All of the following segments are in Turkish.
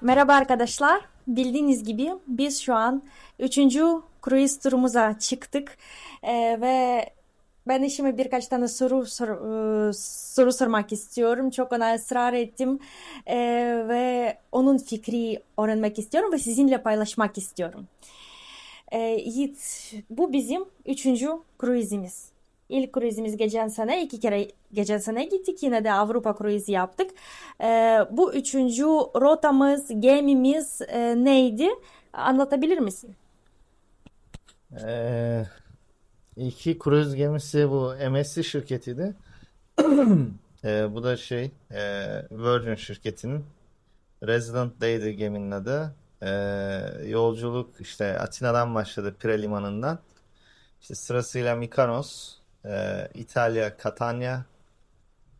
Merhaba arkadaşlar. Bildiğiniz gibi biz şu an 3. cruise turumuza çıktık Ee, ve ben eşime birkaç tane soru sor- e, soru sormak istiyorum. Çok ona ısrar ettim Ee, ve onun fikri öğrenmek istiyorum ve sizinle paylaşmak istiyorum. Ee, Yiğit, bu bizim üçüncü cruise'imiz. İlk cruise'imiz geçen sene, iki kere geçen sene gittik. Yine de Avrupa cruise yaptık. Ee, bu üçüncü rotamız, gemimiz e, neydi? Anlatabilir misin? Ee, iki kruz gemisi bu MSC şirketiydi. Ee, bu da şey e, Virgin şirketinin Resident Day'di geminin adı. Ee, yolculuk işte Atina'dan başladı Pire limanından. İşte sırasıyla Mykonos, e, İtalya, Catania,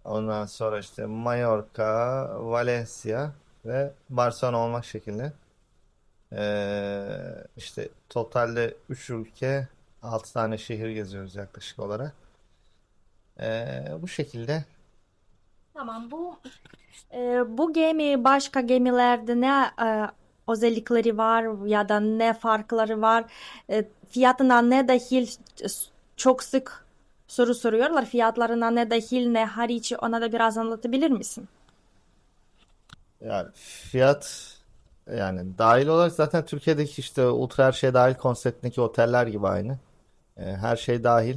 ondan sonra işte Mallorca, Valencia ve Barcelona olmak şekilde. Ee, işte totalde 3 ülke 6 tane şehir geziyoruz yaklaşık olarak. Ee, bu şekilde Tamam bu e, bu gemi başka gemilerde ne e, özellikleri var ya da ne farkları var? E, fiyatına ne dahil çok sık soru soruyorlar. Fiyatlarına ne dahil ne hariç ona da biraz anlatabilir misin? yani fiyat yani dahil olarak zaten Türkiye'deki işte ultra her şey dahil konseptindeki oteller gibi aynı. Ee, her şey dahil.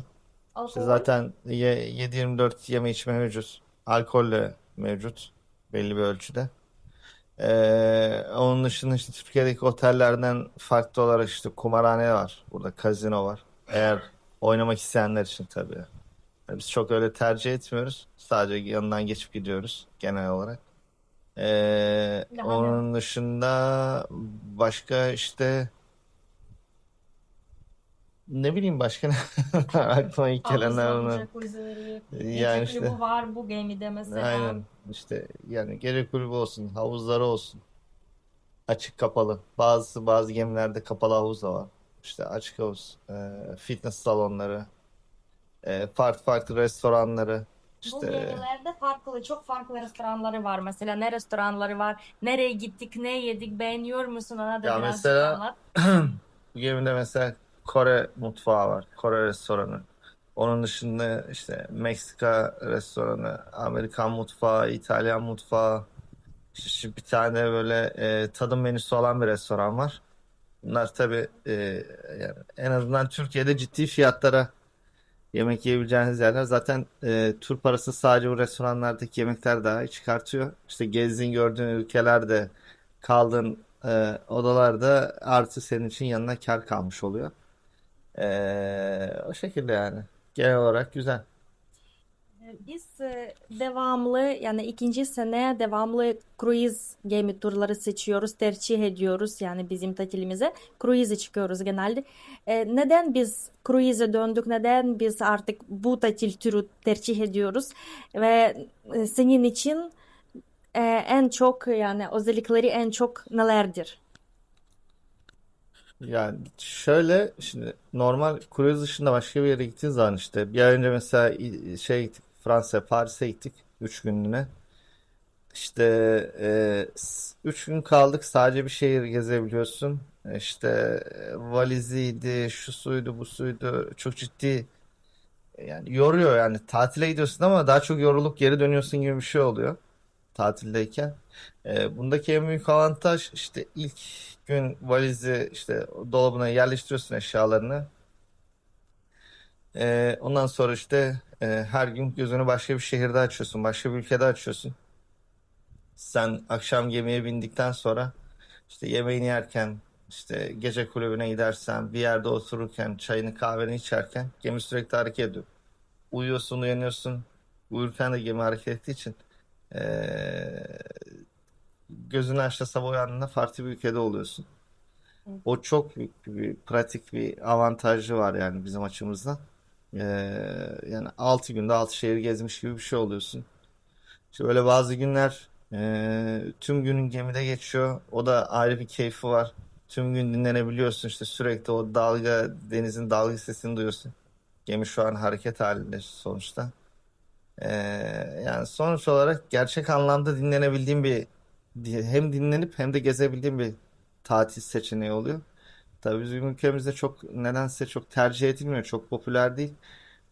İşte zaten ye- 7-24 yeme içme mevcut. Alkol de mevcut belli bir ölçüde. Ee, onun dışında işte Türkiye'deki otellerden farklı olarak işte kumarhane var. Burada kazino var. Eğer oynamak isteyenler için tabii. Yani biz çok öyle tercih etmiyoruz. Sadece yanından geçip gidiyoruz genel olarak. Ee, Daha ne? onun dışında başka işte ne bileyim başka ne aklıma ilk gelenler onlar. Yani işte kulübü var bu gemide mesela. aynen işte yani gece kulübü olsun, havuzları olsun. Açık kapalı. Bazı bazı gemilerde kapalı havuz da var. İşte açık havuz, e, fitness salonları, e, farklı farklı restoranları, Bu işte gemilerde farklı, çok farklı restoranları var. Mesela ne restoranları var? Nereye gittik, ne yedik, beğeniyor musun? Ona da ya birazcık mesela anlat. bu gemide mesela Kore mutfağı var, Kore restoranı. Onun dışında işte Meksika restoranı, Amerikan mutfağı, İtalyan mutfağı. İşte bir tane böyle e, tadım menüsü olan bir restoran var. Bunlar tabii e, yani en azından Türkiye'de ciddi fiyatlara yemek yiyebileceğiniz yerler. Zaten e, tur parası sadece bu restoranlardaki yemekler daha çıkartıyor. İşte gezdiğin gördüğün ülkelerde kaldığın e, odalarda artı senin için yanına kar kalmış oluyor. E, o şekilde yani. Genel olarak güzel. Biz e, devamlı yani ikinci sene devamlı cruise gemi turları seçiyoruz, tercih ediyoruz yani bizim tatilimize. Cruise'e çıkıyoruz genelde. E, neden biz cruise'e döndük? Neden biz artık bu tatil türü tercih ediyoruz? Ve e, senin için e, en çok yani özellikleri en çok nelerdir? Yani şöyle şimdi normal cruise dışında başka bir yere gittiğin zaman işte bir ay önce mesela şey Fransa Paris'e gittik 3 günlüğüne. İşte 3 gün kaldık sadece bir şehir gezebiliyorsun. İşte e, valiziydi, şu suydu, bu suydu. Çok ciddi yani yoruyor yani tatile gidiyorsun ama daha çok yorulup geri dönüyorsun gibi bir şey oluyor tatildeyken. E, bundaki en büyük avantaj işte ilk gün valizi işte dolabına yerleştiriyorsun eşyalarını. E, ondan sonra işte e, her gün gözünü başka bir şehirde açıyorsun, başka bir ülkede açıyorsun. Sen akşam gemiye bindikten sonra işte yemeğini yerken, işte gece kulübüne gidersen, bir yerde otururken, çayını kahveni içerken gemi sürekli hareket ediyor. Uyuyorsun, uyanıyorsun. Uyurken de gemi hareket ettiği için eee gözünü açta sabah uyandığında farklı bir ülkede oluyorsun. O çok büyük bir pratik bir avantajı var yani bizim açımızdan. Yani 6 günde 6 şehir gezmiş gibi bir şey oluyorsun. İşte böyle bazı günler tüm günün gemide geçiyor. O da ayrı bir keyfi var. Tüm gün dinlenebiliyorsun işte sürekli o dalga denizin dalga sesini duyuyorsun. Gemi şu an hareket halinde sonuçta. Ee, yani sonuç olarak gerçek anlamda dinlenebildiğim bir hem dinlenip hem de gezebildiğim bir tatil seçeneği oluyor. Tabii bizim ülkemizde çok nedense çok tercih edilmiyor, çok popüler değil.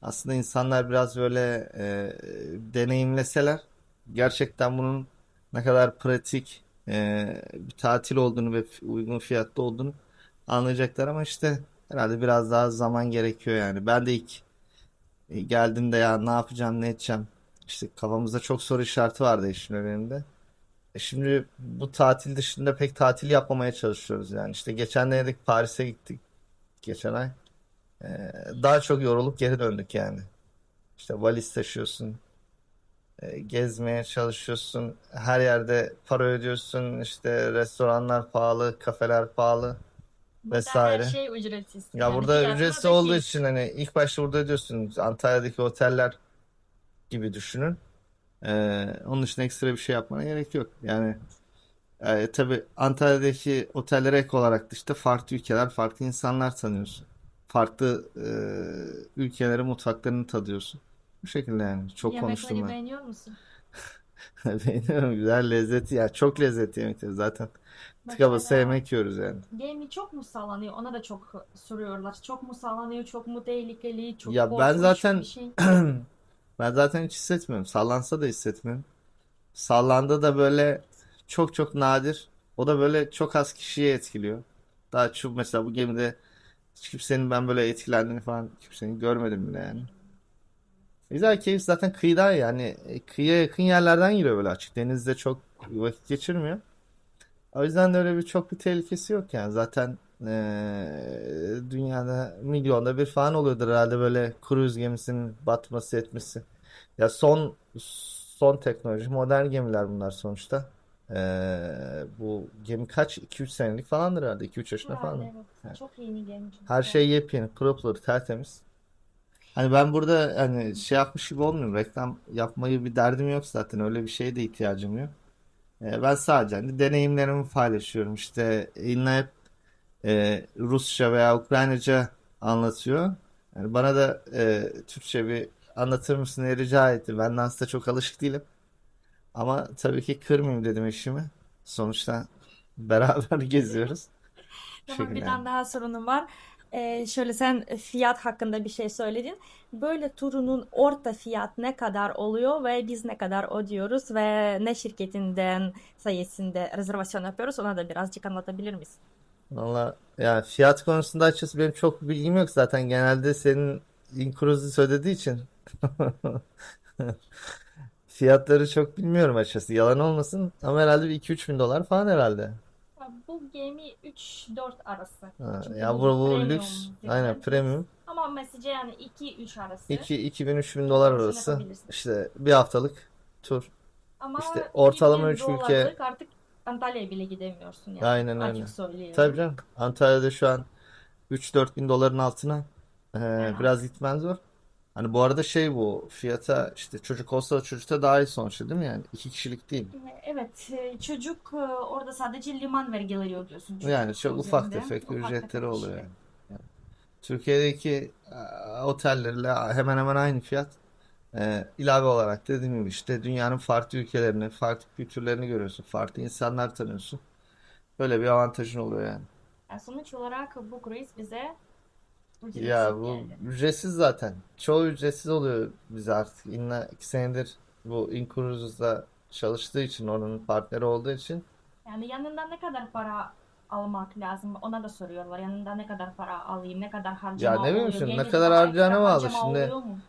Aslında insanlar biraz böyle e, deneyimleseler gerçekten bunun ne kadar pratik e, bir tatil olduğunu ve uygun fiyatlı olduğunu anlayacaklar ama işte herhalde biraz daha zaman gerekiyor yani. Ben de ilk e, geldiğimde ya ne yapacağım, ne edeceğim işte kafamızda çok soru işareti vardı işin önünde. E şimdi bu tatil dışında pek tatil yapmamaya çalışıyoruz yani. İşte geçen denedik Paris'e gittik geçen ay. E, daha çok yorulup geri döndük yani. İşte valiz taşıyorsun, e, gezmeye çalışıyorsun, her yerde para ödüyorsun, işte restoranlar pahalı, kafeler pahalı Burada vesaire. her şey ücretsiz. Ya Yani burada fiyatına ücretsiz da olduğu için hani ilk başta burada ödüyorsun. Antalya'daki oteller gibi düşünün. Ee, onun için ekstra bir şey yapmana gerek yok. Yani e, tabii Antalya'daki otellere ek olarak da işte farklı ülkeler, farklı insanlar tanıyorsun. Farklı e, ülkelerin mutfaklarını tadıyorsun. Bu şekilde yani. Çok konuştum Yemekleri ben. beğeniyor musun? Beğeniyorum. Güzel lezzeti ya. Çok lezzetli yemekler. Zaten tıka basa Mesela yemek yiyoruz yani. gemi çok mu sallanıyor? Ona da çok soruyorlar. Çok mu sallanıyor? Çok mu tehlikeli? Çok Ya ben korkunç zaten bir şey. ben zaten hiç hissetmiyorum. Sallansa da hissetmiyorum. Sallandı da böyle çok çok nadir. O da böyle çok az kişiye etkiliyor. Daha çok mesela bu gemide hiç kimsenin ben böyle etkilendiğini falan kimsenin görmedim bile yani. Güzel keyif zaten kıyıda yani E, kıyıya yakın yerlerden giriyor böyle açık. Denizde çok vakit geçirmiyor. O yüzden de öyle bir çok bir tehlikesi yok yani. Zaten eee, dünyada milyonda bir falan oluyordur herhalde böyle kruz gemisinin batması etmesi. Ya son son teknoloji modern gemiler bunlar sonuçta. Eee, bu gemi kaç? 2-3 senelik falandır herhalde. 2-3 yaşında Herhalde falan. evet. Evet. Çok yeni gemi çünkü. Her şey yepyeni, pırıl pırıl, tertemiz. Hani ben burada hani şey yapmış gibi olmuyorum. Reklam yapmayı bir derdim yok zaten. Öyle bir şeye de ihtiyacım yok. Ee, ben sadece hani deneyimlerimi paylaşıyorum. İşte İlna hep e, Rusça veya Ukraynaca anlatıyor. Yani bana da e, Türkçe bir anlatır mısın diye rica etti. Ben aslında çok alışık değilim. Ama tabii ki kırmayayım dedim eşimi. Sonuçta beraber geziyoruz. Tamam bir şekilde tane daha sorunum var. Ee, şöyle sen fiyat hakkında bir şey söyledin. Böyle turunun orta fiyat ne kadar oluyor ve biz ne kadar ödüyoruz ve ne şirketinden sayesinde rezervasyon yapıyoruz ona da birazcık anlatabilir misin? Valla ya fiyat konusunda açıkçası benim çok bir bilgim yok zaten genelde senin Incruise'u söylediği için fiyatları çok bilmiyorum açıkçası yalan olmasın ama herhalde bir 2-3 bin dolar falan herhalde. Bu gemi 3-4 arası. Ha, Çünkü ya bu bu, bu premium lüks aynen segment. premium Ama mesela yani 2-3 arası 2 2000 3000 dolar arası yapabilirsin. işte bir haftalık tur Ama işte ortalama 2000 3 ülke dolarlık artık Antalya'ya bile gidemiyorsun yani. aynen öyle. Açık söyleyeyim. Tabii canım Antalya'da şu an 3-4 bin doların altına e, Yani biraz gitmen zor. Hani bu arada şey bu fiyata işte çocuk olsa da çocukta dahil sonuçta değil mi yani? iki kişilik değil. Evet, e, çocuk e, orada sadece liman vergileri ödüyorsun Yani çok ufak üzerinde. tefek Ufak ücretleri tefek oluyor işte. yani. Yani Türkiye'deki e, otellerle hemen hemen aynı fiyat. E, ilave olarak dediğim gibi işte dünyanın farklı ülkelerini, farklı kültürlerini görüyorsun, farklı insanlar tanıyorsun. Böyle bir avantajın oluyor yani. Yani sonuç olarak bu cruise bize ücretsiz Ya bu geldi. ücretsiz zaten. Çoğu ücretsiz oluyor bize artık. İnna iki senedir bu Incruise'da çalıştığı için, onun partneri olduğu için. Yani yanından ne kadar para almak lazım? Ona da soruyorlar. Yanında ne kadar para alayım, ne kadar Ya harcama ne bileyim oluyor? şimdi ne Gemide kadar daha harcayacağına ekstra bağlı. harcama Şimdi oluyor mu?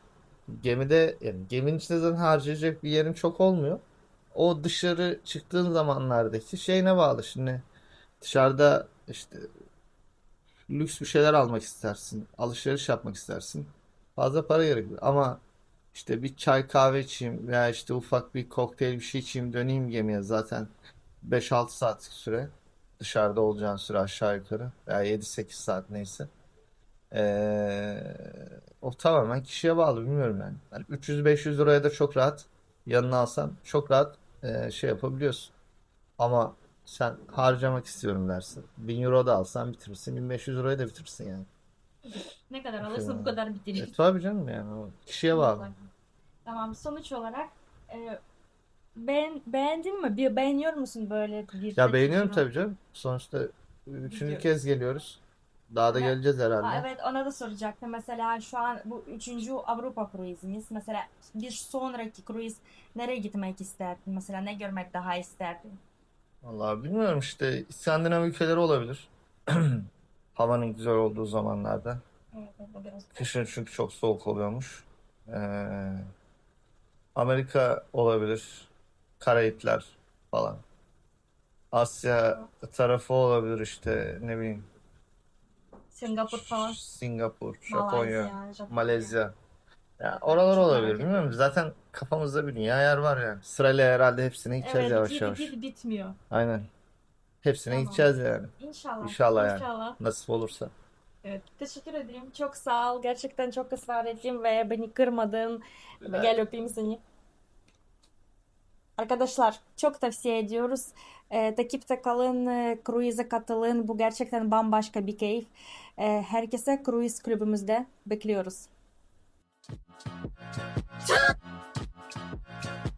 gemide yani geminin içinde zaten harcayacak bir yerin çok olmuyor. O dışarı çıktığın zamanlardaki şeyine bağlı. Şimdi dışarıda işte lüks bir şeyler almak istersin, alışveriş yapmak istersin. Fazla para gerekiyor. Ama işte bir çay kahve içeyim veya işte ufak bir kokteyl bir şey içeyim döneyim gemiye zaten 5-6 saatlik süre dışarıda olacağın süre aşağı yukarı veya 7-8 saat neyse. Ee, o tamamen kişiye bağlı bilmiyorum yani. Yani 300-500 liraya da çok rahat yanına alsan çok rahat e, şey yapabiliyorsun. Ama sen harcamak istiyorum dersin. 1000 euro da alsan bitirirsin. 1500 euroya da bitirirsin yani. Ne kadar Şey alırsa bu kadar E bitirir. tabii canım yani o kişiye bağlı. Tamam sonuç olarak e, beğen, beğendin mi? Bir, beğeniyor musun böyle bir Ya beğeniyorum tabii canım. Sonuçta üçüncü Gidiyoruz. kez geliyoruz. Daha da Evet. geleceğiz Ha, herhalde. evet ona da soracaktım. Mesela şu an bu üçüncü Avrupa kruizimiz. Mesela bir sonraki kruiz nereye gitmek isterdin? Mesela ne görmek daha isterdin? Vallahi bilmiyorum işte İskandinav ülkeleri olabilir. Havanın güzel olduğu zamanlarda. Evet, evet, o biraz Kışın çünkü çok soğuk oluyormuş. Ee, Amerika olabilir. Karayipler falan. Asya tarafı olabilir işte ne bileyim. Singapur falan. Singapur, Japonya, Malezya, Japonya. Malezya. Ya oralar olabilir bilmiyorum. Zaten kafamızda bir dünya yer var yani. Sırayla herhalde hepsine gideceğiz Evet, yavaş git yavaş. git bitmiyor. Aynen. Hepsine Tamam. gideceğiz yani. İnşallah. İnşallah yani. İnşallah. Nasip olursa. Evet, teşekkür ederim. Çok sağ ol. Gerçekten çok ısrar ettin ve beni kırmadın. Gel öpeyim seni. Arkadaşlar çok tavsiye ediyoruz. Ee, takipte kalın, e, cruise'e katılın. Bu gerçekten bambaşka bir keyif. Ee, herkese cruise kulübümüzde bekliyoruz. じゃん